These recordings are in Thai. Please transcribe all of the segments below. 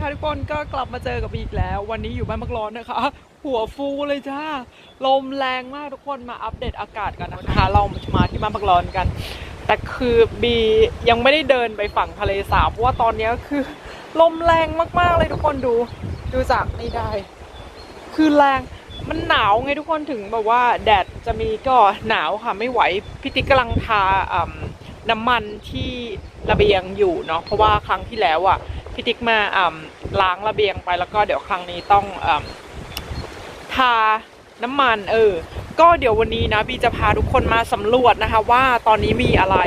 ค่ะทุกคนก็กลับมาเจอกับบีอีกแล้ว วันนี้อยู่บ้านมักร้อนนะคะ หัวฟูเลยจ้าลมแรงมากทุกคนมาอัปเดตอากาศกันนะคะ เรามาที่บ้านมักร้อนกัน แต่คือบียังไม่ได้เดินไปฝั่งทะเลสาบเพราะว่าตอนนี้คือ ลมแรงมากๆเลยทุกคนดู ดูจากนี่ได้ คือแรงมันหนาวไงทุกคนถึงแบบว่าแดดจะมีก็หนาวค่ะไม่ไหวพี่ติ๊กกำลังทาน้ำมันที่ระเบียงอยู่เนาะเพราะว่าครั้งที่แล้วอะ พี่ติ๊กมาล้างระเบียงไปแล้วก็เดี๋ยวครั้งนี้ต้องอทาน้ำมันเออ ก็เดี๋ยววันนี้นะบีจะพาทุกคนมาสำรวจนะคะ ว่าตอนนี้มีอะไร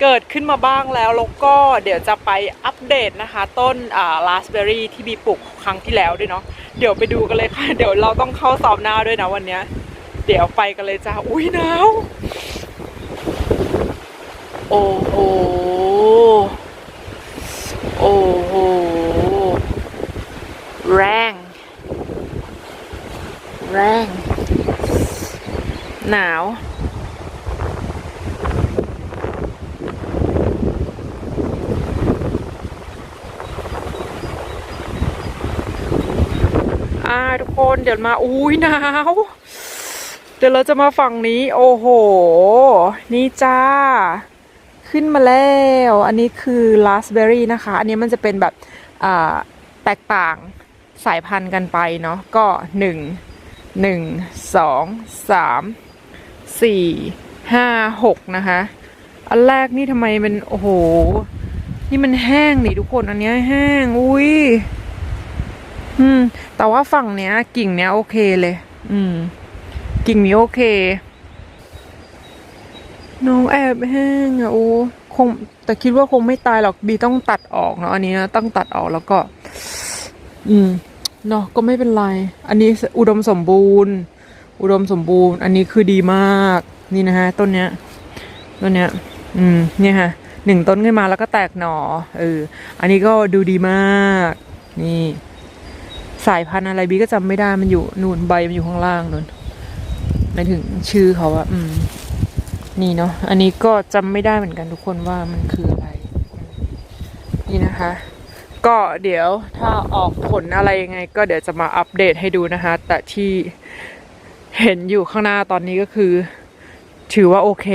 เกิดขึ้นมาบ้างแล้วแล้วก็เดี๋ยวจะไปอัปเดตนะคะ ต้นอ่าราสเบอรี่ที่บีปลูกครั้งที่แล้วด้วยเนาะเดี๋ยวไปดูกันเลยค่ะ เดี๋ยวเราต้องเข้าสอบหน้าด้วยนะวันนี้เดี๋ยวไปกันเลยจ้าอุ้ยหนาวโอ้โหโอ้ แรง แรง หนาว อ่าทุกคนเดี๋ยวมา อุ้ยหนาว เดี๋ยวเราจะมาฝั่งนี้ โอ้โห นี่จ้า ขึ้นมาแล้ว อันนี้คือราสเบอรี่นะคะ อันนี้มันจะเป็นแบบแตกต่าง สายพันธุ์กันไปเนาะก็หนึ่งหนึ่งสองสามสี่ห้าหกนะคะ อันแรกนี่ทำไมมันโอ้โห นี่มันแห้งนี่ทุกคนอันเนี้ยแห้ง อุ้ยอืม แต่ว่าฝั่งเนี้ย กิ่งเนี้ยโอเคเลย อืม กิ่งนี้โอเค น้องแอบแห้งอะโอ้คงแต่คิดว่าคงไม่ตายหรอกบีต้องตัดออกเนาะอันนี้นะต้องตัดออกแล้วก็ อืม เนาะก็ไม่เป็นไร อันนี้อุดมสมบูรณ์ อุดมสมบูรณ์ อันนี้คือดีมากนี่นะฮะต้นเนี้ยต้นเนี้ย อืมเนี่ยฮะหนึ่งต้นขึ้นมาแล้วก็แตกหน่อเอออันนี้ก็ดูดีมาก นี่ สายพันธุ์อะไรบีก็จำไม่ได้มันอยู่นู่นใบมันอยู่ข้างล่างนู่นหมายถึงชื่อเขาอะอืม นี่เนาะอันนี้ก็จำไม่ได้เหมือนกันทุกคนว่ามันคืออะไร นี่นะคะ ก็เดี๋ยวถ้าออกผลอะไรยังไง ก็เดี๋ยวจะมาอัปเดตให้ดูนะคะ แต่ที่เห็นอยู่ข้างหน้าตอนนี้ก็คือ ถือว่าโอเค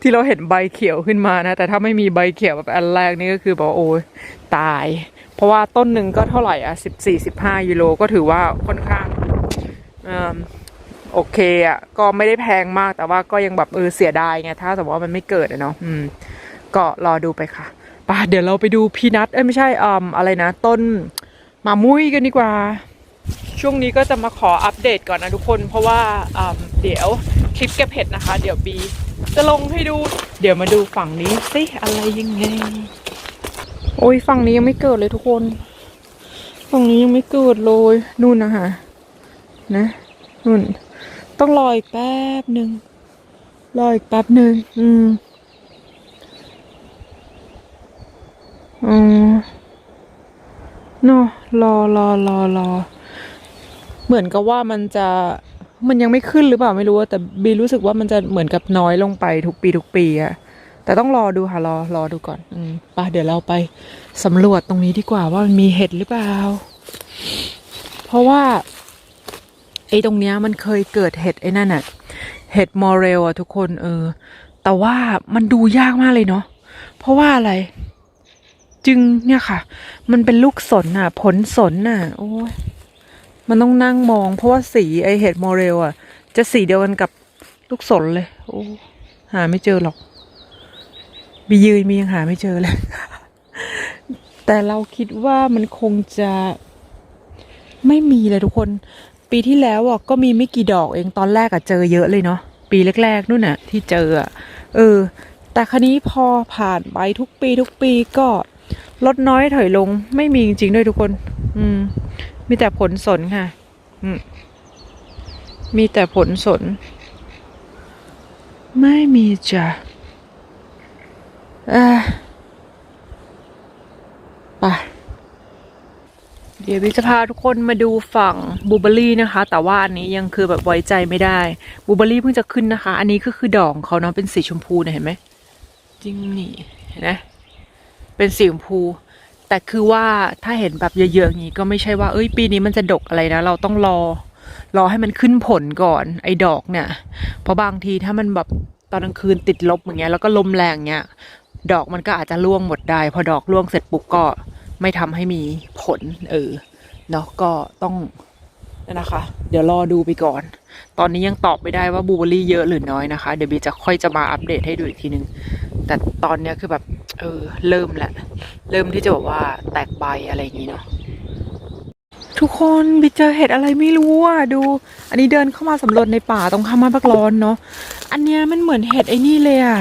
ที่เราเห็นใบเขียวขึ้นมานะ แต่ถ้าไม่มีใบเขียวแบบอันแรกนี่ก็คือบอกโอ้ยตาย เพราะว่าต้นหนึ่งก็เท่าไหร่อะสิบสี่สิบห้ายูโรก็ถือว่าค่อนข้างอืมโอเคอะก็ไม่ได้แพงมากแต่ว่าก็ยังแบบเออเสียดายไงถ้าสมมติว่ามันไม่เกิดอะเนาะอืม ก็รอดูไปค่ะ ป่ะเดี๋ยวเราไปดูพีนัทเอ้ยไม่ใช่อืมอะไรนะ ต้นมามุ้ยกันดีกว่า ช่วงนี้ก็จะมาขออัปเดตก่อนนะทุกคน เพราะว่าอืมเดี๋ยวคลิปเก็บเห็ดนะคะ เดี๋ยวบีจะลงให้ดู เดี๋ยวมาดูฝั่งนี้สิอะไรยังไง โอ้ยฝั่งนี้ยังไม่เกิดเลยทุกคน ฝั่งนี้ยังไม่เกิดเลยนู่นนะคะนะนู่นต้องรออีกแป๊บหนึ่งรออีกแป๊บหนึ่งอืม อืมเนาะรอรอรอรอ เหมือนกับว่ามันจะมันยังไม่ขึ้นหรือเปล่าไม่รู้แต่บีรู้สึกว่ามันจะเหมือนกับน้อยลงไปทุกปีทุกปีอะแต่ต้องรอดูค่ะรอรอดูก่อน อืมไป่ะเดี๋ยวเราไปสำรวจตรงนี้ดีกว่าว่ามันมีเห็ดหรือเปล่า เพราะว่าไอ้ตรงเนี้ยมันเคยเกิดเห็ดไอ้นั่นอะเห็ดมอเรลอะทุกคนเออ แต่ว่ามันดูยากมากเลยเนาะเพราะว่าอะไร จึงเนี่ยค่ะ มันเป็นลูกสนอะผลสนอะโอ้ยมันต้องนั่งมอง เพราะว่าสีไอเห็ดโมเรลอะจะสีเดียวกันกับลูกสนเลย โอ้หาไม่เจอหรอกบียืนมียังหาไม่เจอเลย แต่เราคิดว่ามันคงจะไม่มีเลยทุกคน ปีที่แล้วอะก็มีไม่กี่ดอกเองตอนแรกอะเจอเยอะเลยเนาะปีแรกๆนู่นน่ะ ที่เจออะเออ แต่คราวนี้พอผ่านไปทุกปีทุกปีก็ ลดน้อยถอยลงไม่มีจริงๆด้วยทุกคน อืม มีแต่ผลสนค่ะ อืม มีแต่ผลสน ไม่มีจ้ะเอะไปเดี๋ยววิจะพาทุกคนมาดูฝั่งบูเบอรี่นะคะ แต่ว่าอันนี้ยังคือแบบไว้ใจไม่ได้บูเบอรี่เพิ่งจะขึ้นนะคะ อันนี้ก็คือดอกเขาเนาะเป็นสีชมพูเนี่ยเห็นไหมจริงนี่เห็นไหม เป็นสีชมพู แต่คือว่าถ้าเห็นแบบเยอะๆอย่างนี้ก็ไม่ใช่ว่าเอ้ยปีนี้มันจะดกอะไรนะ เราต้องรอ รอให้มันขึ้นผลก่อน ไอ้ดอกเนี่ย เพราะบางทีถ้ามันแบบตอนกลางคืนติดลบอย่างเงี้ยแล้วก็ลมแรงเงี้ยดอกมันก็อาจจะร่วงหมดได้ พอดอกร่วงเสร็จปุ๊บก็ไม่ทำให้มีผล เออเนาะก็ต้อง นั่นนะคะ เดี๋ยวรอดูไปก่อน ตอนนี้ยังตอบไม่ได้ว่าบูเบอรี่เยอะหรือน้อยนะคะ เดี๋ยวบีจะค่อยจะมาอัปเดตให้ดูอีกทีนึง แต่ตอนนี้คือแบบ เออ เริ่มแหละเริ่มที่จะแบบว่าแตกใบอะไรอย่างนี้เนาะทุกคนบีเจอเห็ดอะไรไม่รู้อะดู อันนี้เดินเข้ามาสำรวจในป่าตรงข้ามบ้านพักร้อนเนาะอันเนี้ยมันเหมือนเห็ดไอ้นี่เลยอะ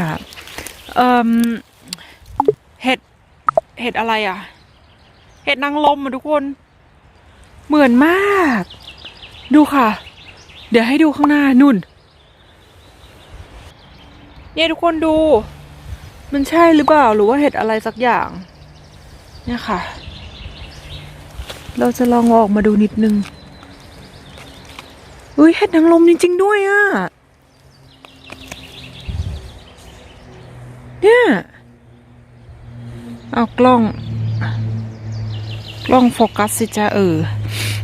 เอ่มเห็ดเห็ดอะไรอะ เห็ดนางลมอะทุกคน เหมือนมาก ดูค่ะ เดี๋ยวให้ดูข้างหน้านุ่น เนี่ยทุกคนดู มันใช่หรือเปล่าหรือว่าเห็ดอะไรสักอย่าง เนี่ยค่ะ เราจะลองออกมาดูนิดนึงอุ้ยเห็ดนางลมจริง ๆ ด้วยอะเนี่ย เอากล้อง กล้องโฟกัสสิจ้าเออ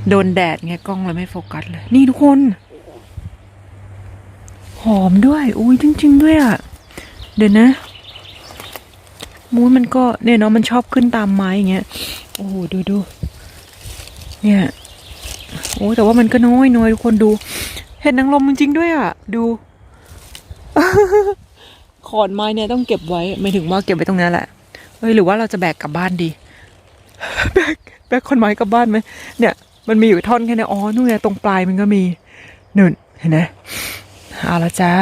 โดนแดดไงกล้องเลยไม่โฟกัสเลย นี่ทุกคน หอมด้วย อุ้ยจริง ๆ ด้วยอะ เดี๋ยวนะ มูนมันก็เนี่ยเนาะมันชอบขึ้นตามไม้อย่างเงี้ย โอ้โหดูดู เนี่ย โอ้แต่ว่ามันก็น้อยน้อยทุกคนดู เห็ดนางรมจริงๆด้วยอะ ดูขอนไม้เนี่ยต้องเก็บไว้ไม่ถึงว่าเก็บไว้ตรงนั้นแหละเอ้ยหรือว่าเราจะแบกกลับบ้านดี แบกแบกขอนไม้กลับบ้านไหมเนี่ย มันมีอยู่ท่อนแค่นี้อ๋อนู่นไงตรงปลายมันก็มีนุ่นเห็นไหมเอาละจ้า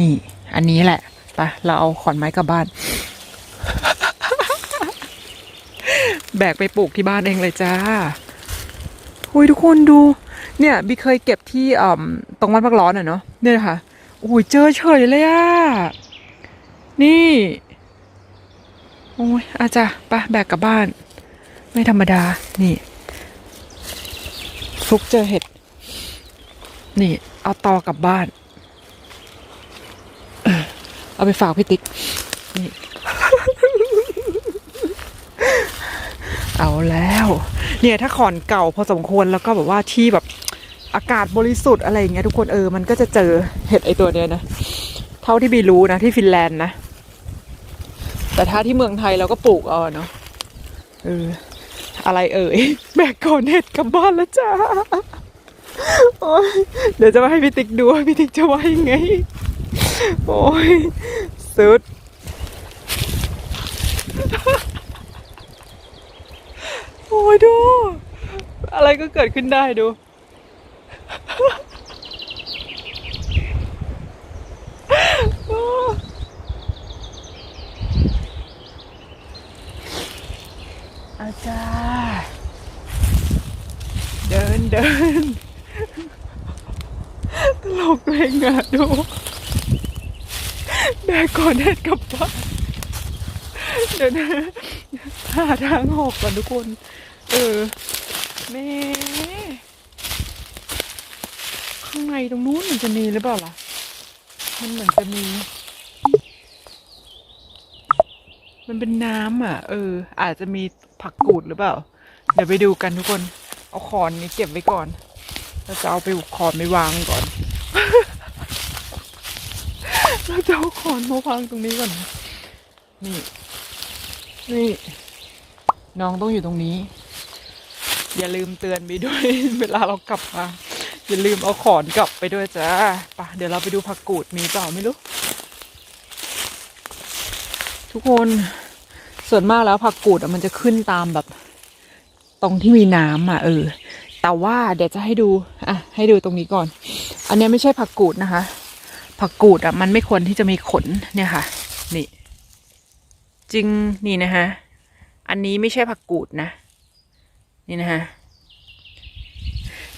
นี่ อันนี้แหละไปเราเอาขอนไม้กลับบ้าน แบกไปปลูกที่บ้านเองเลยจ้าอุ้ยทุกคนดู เนี่ยบีเคยเก็บที่อ่าตรงวัดพักร้อนอะเนาะเนี่ยนะคะโอ้ยเจอเฉยเลยอะนี่ โอ้ยอาจารย์ปะแบกกลับบ้าน ไม่ธรรมดา นี่ฟลุกเจอเห็ด นี่ เอาตอกลับบ้านเออเอาไปฝากพี่ติ๊ก นี่ เอาแล้ว เนี่ยถ้าขอนเก่าพอสมควรแล้วก็แบบว่าที่แบบอากาศบริสุทธิ์อะไรอย่างเงี้ยทุกคนเออ มันก็จะเจอเห็ดไอตัวเนี้ยนะ เท่าที่บีรู้นะที่ฟินแลนด์นะ แต่ถ้าที่เมืองไทยเราก็ปลูกเอาเนาะเออ อะไรเอ่ย แบกก่อนเห็ดกลับบ้านแล้วจ้าเดี๋ยวจะมาให้พี่ติ๊กดูว่าพี่ติ๊กจะว่ายังไง โอ้ย สุด โอ้ยดู อะไรก็เกิดขึ้นได้ดู อาจารย์เดินเดินตลกเลยงอะดูแบกก่อนเด็ดกลับบ้านเดี๋ยวนะหาทางออกก่อนทุกคน เออแม่ข้างในตรงนู้นมันจะมีหรือเปล่าล่ะ มันเหมือนจะมี มันเป็นน้ำอะ เออ อาจจะมี ผักกูดหรือเปล่า เดี๋ยวไปดูกันทุกคน เอาขอนนี้เก็บไว้ก่อน เราจะเอาไปขอนไปวางก่อน เราจะเอาขอนมาวางตรงนี้ก่อน นี่ นี่ น้องต้องอยู่ตรงนี้ อย่าลืมเตือนบีด้วย เวลาเรากลับมาอย่าลืมเอาขอนกลับไปด้วยจ้าไปะเดี๋ยวเราไปดูผักกูดมีเปล่าไม่รู้ ทุกคน ส่วนมากแล้วผักกูดอะมันจะขึ้นตามแบบ ตรงที่มีน้ำอะเออ แต่ว่าเดี๋ยวจะให้ดูอะให้ดูตรงนี้ก่อน อันนี้ไม่ใช่ผักกูดนะคะ ผักกูดอะมันไม่ควรที่จะมีขนเนี่ยค่ะ นี่ จริงนี่นะฮะอันนี้ไม่ใช่ผักกูดนะ นี่นะฮะ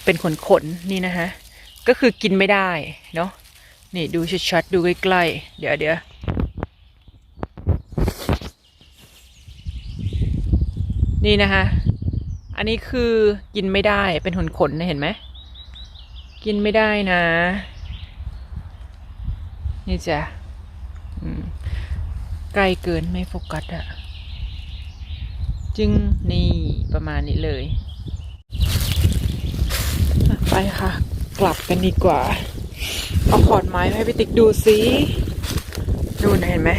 เป็นขนขนนี่นะฮะก็คือกินไม่ได้เนาะนี่ดูชัดๆดูใกล้ๆเดี๋ยวเดี๋ยว นี่นะคะ อันนี้คือกินไม่ได้เป็นขนขนนะเห็นไหม กินไม่ได้นะ นี่จ้ะอืมใกลเกินไม่โฟกัสอะจึงนี่ประมาณนี้เลย ไปค่ะ กลับกันดีกว่า เอาขอนไม้ให้พี่ติ๊กดูสิดูนะเห็นไหม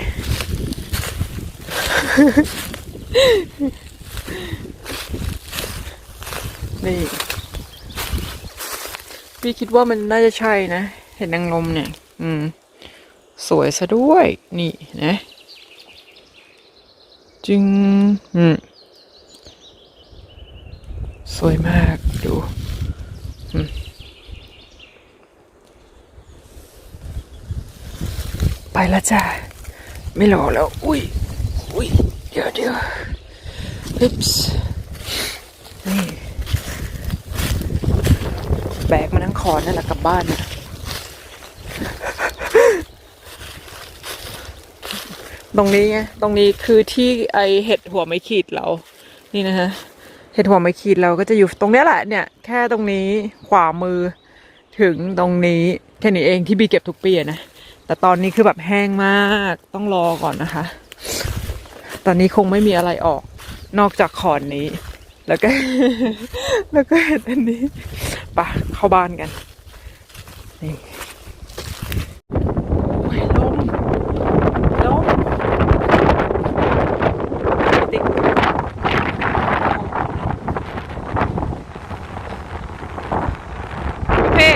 นี่พี่คิดว่ามันน่าจะใช่นะ เห็นนางลมเนี่ย อืม สวยซะด้วย นี่นะจึง อืม สวยมากดูอืมไปแล้วจ้าไม่รอแล้ว อุ้ย อุ้ย เดี๋ยวเดี๋ยวลิปส์นี่ แบกมาทั้งคอนนั่นแหละกลับบ้านนะตรงนี้ไงตรงนี้คือที่ไอเห็ดหัวไม่ขีดเรา นี่นะฮะ เห็ดหัวไม่ขีดเราก็จะอยู่ตรงนี้แหละเนี่ย แค่ตรงนี้ขวามือ ถึงตรงนี้แค่นี้เองที่บีเก็บทุกปีนะ แต่ตอนนี้คือแบบแห้งมากต้องรอก่อนนะคะ ตอนนี้คงไม่มีอะไรออก นอกจากขอนนี้ แล้วก็ แล้วก็เห็ดอันนี้ ปะเข้าบ้านกันนี่โอ้ยลมลมติ๊กเพ่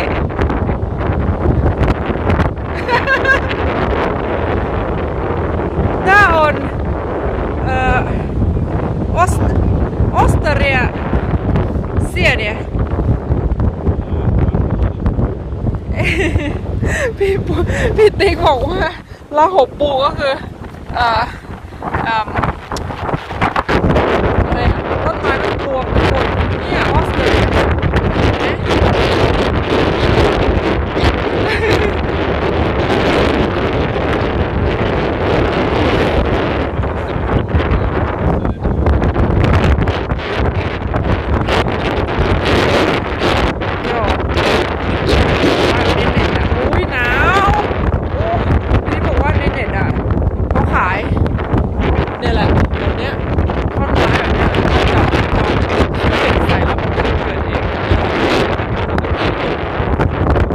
Tää on äh, ost, ostaria sieniä. พี่ปู พี่ติ๊กบอกว่าละหบปูก็คืออ่อเอ่มอะไรอะต้นไม้มันรวมกันหมดเนี่ยออสเตรเลียเห็นไหม โยว่าในเน็ตอะอุ้ยหนาวโอ้นี่บอกว่าในเน็ตอะเขาขาย เนี่ยแหละแบบเนี้ยท่อนไม้แบบเนี้ยเขาจะเอาเด็กใส่แล้วมันจะเกิดเอง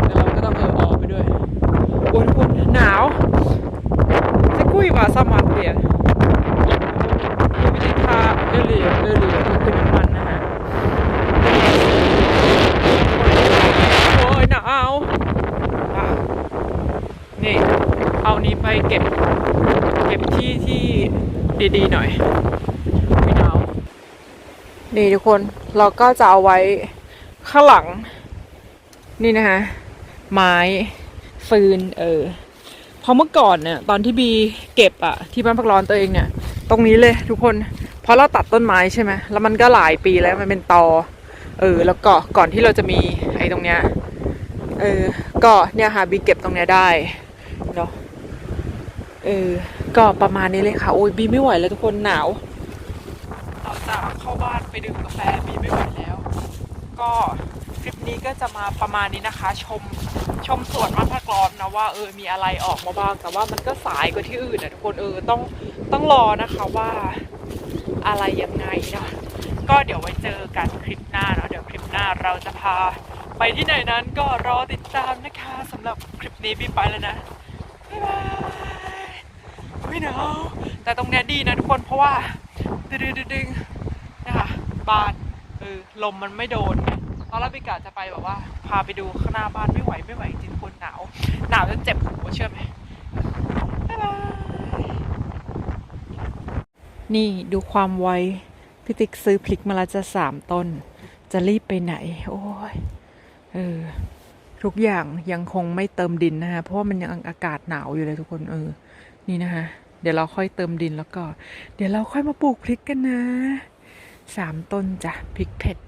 เดี๋ยวเราก็ต้องเออออกไปด้วยโอ้ยทุกคนหนาวจะกุ้ยว่าสมัครเดียวิธีทาเอเลียเอเลียคือน้ำมันนะฮะ โอ้ยหนาวอะนี่ เอานี้ไปเก็บ เก็บที่ที่ดีๆหน่อยไม่หนาว นี่ทุกคนเราก็จะเอาไว้ข้างหลัง นี่นะคะไม้ฟืนเออพราะเมื่อก่อนเนี่ยตอนที่บีเก็บอะที่บ้านพักร้อนตัวเองเนี่ย ตรงนี้เลยทุกคนเพราะเราตัดต้นไม้ใช่ไหมแล้วมันก็หลายปีแล้วมันเป็นตอเออ แล้วก็ก่อนที่เราจะมีไอ้ตรงเนี้ยเออก็เนี่ยค่ะบีเก็บตรงเนี้ยได้เนาะเออก็ประมาณนี้เลยค่ะโอ้ยบีไม่ไหวแล้วทุกคนหนาว เราจะเข้าบ้านไปดื่มกาแฟบีไม่ไหวแล้ว ก็คลิปนี้ก็จะมาประมาณนี้นะคะ ชมชมสวนมะพร้าวกรอนนะว่าเออมีอะไรออกมาบ้าง แต่ว่ามันก็สายกว่าที่อื่นนะทุกคนเออต้องต้องรอนะคะว่าอะไรยังไงเนาะก็เดี๋ยวไว้เจอกันคลิปหน้าเนาะเดี๋ยวคลิปหน้าเราจะพา ไปที่ไหนนั้นก็รอติดตามนะคะสำหรับคลิปนี้บีไปแล้วนะบ๊ายบายไม่หนาวแต่ตรงนี้ดีนะทุกคนเพราะว่า ดึงดึงดึงนะคะบ้านเออลมมันไม่โดนตอนแรกพี่กะจะไปแบบว่า พาไปดูข้างหน้าบ้านไม่ไหวไม่ไหวจริงๆคนหนาวหนาวจนเจ็บหัวเชื่อไหมบ๊ายบายนี่ดูความไวพี่ติ๊กซื้อพลิกมาล้วจะสามต้น จะรีบไปไหน โอ้ยเออทุกอย่างยังคงไม่เติมดินนะคะเพราะว่ามันยังอากาศหนาวอยู่เลยทุกคนเออ นี่นะคะ เดี๋ยวเราค่อยเติมดินแล้วก็ เดี๋ยวเราค่อยมาปลูกพริกกันนะสามต้นจ้ะพริกเผ็ด